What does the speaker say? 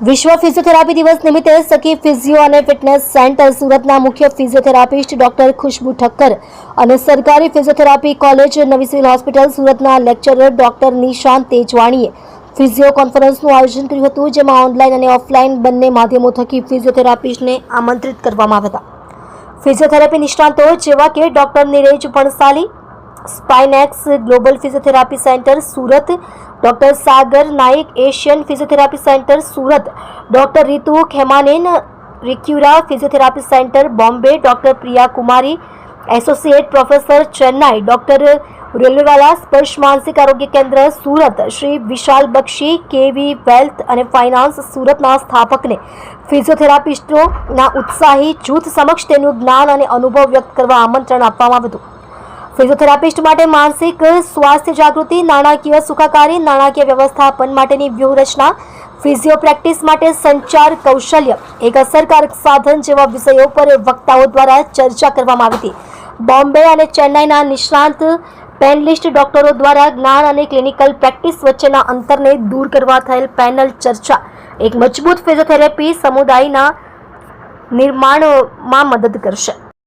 વિશ્વ ફિઝિયોથેરાપી દિવસ નિમિત્તે સખી ફિઝિયો અને ફિટનેસ સેન્ટર સુરતના મુખ્ય ફિઝિયોથેરાપિસ્ટ ડોક્ટર ખુશ્બુ ઠક્કર અને સરકારી ફિઝિયોથેરાપી કોલેજ નવી હોસ્પિટલ સુરતના લેક્ચરર ડોક્ટર નિશાંત તેજવાણીએ ફિઝિયો કોન્ફરન્સનું આયોજન કર્યું હતું, જેમાં ઓનલાઈન અને ઓફલાઈન બંને માધ્યમો થકી ફિઝિયોથેરાપિસ્ટને આમંત્રિત કરવામાં આવ્યા હતા. ફિઝિયોથેરાપી નિષ્ણાતો જેવા કે doctor Nirej Bhansali Spinex global physiotherapy centre, Surat. Doctor Sagar Naik Asian physiotherapy centre, Surat. Doctor Ritu Khemanen, Recura physiotherapy centre, Bombay. Doctor Priya Kumari, associate professor, Chennai. Doctor Railwaywala, સ્પર્શ માનસિક આરોગ્ય કેન્દ્ર, સુરત. શ્રી વિશાલ બક્ષી, કેવી wealth અને finance સુરતના સ્થાપકને. ફિઝિયોથેરાપિસ્ટોના ઉત્સાહી જૂથ સમક્ષ તેનું જ્ઞાન અને અનુભવ વ્યક્ત કરવા આમંત્રણ આપવામાં આવ્યું હતું. ફિઝિયોથેરાપિસ્ટ માટે માનસિક સ્વાસ્થ્ય જાગૃતિ, નાણાકીય સુખાકારી, નાણાકીય વ્યવસ્થાપન માટેની વ્યૂહરચના, ફિઝિયો પ્રેક્ટિસ માટે સંચાર કૌશલ્ય, એક અસરકારક સાધન જેવા વિષયો પર વક્તાઓ દ્વારા ચર્ચા કરવામાં આવી હતી. બોમ્બે અને ચેન્નાઈના નિષ્ણાંત પેનલિસ્ટ ડોક્ટરો દ્વારા જ્ઞાન અને ક્લિનિકલ પ્રેક્ટિસ વચ્ચેના અંતરને દૂર કરવા થયેલ પેનલ ચર્ચા, એક મજબૂત ફિઝિયોથેરાપી સમુદાયના નિર્માણમાં મદદ કરશે.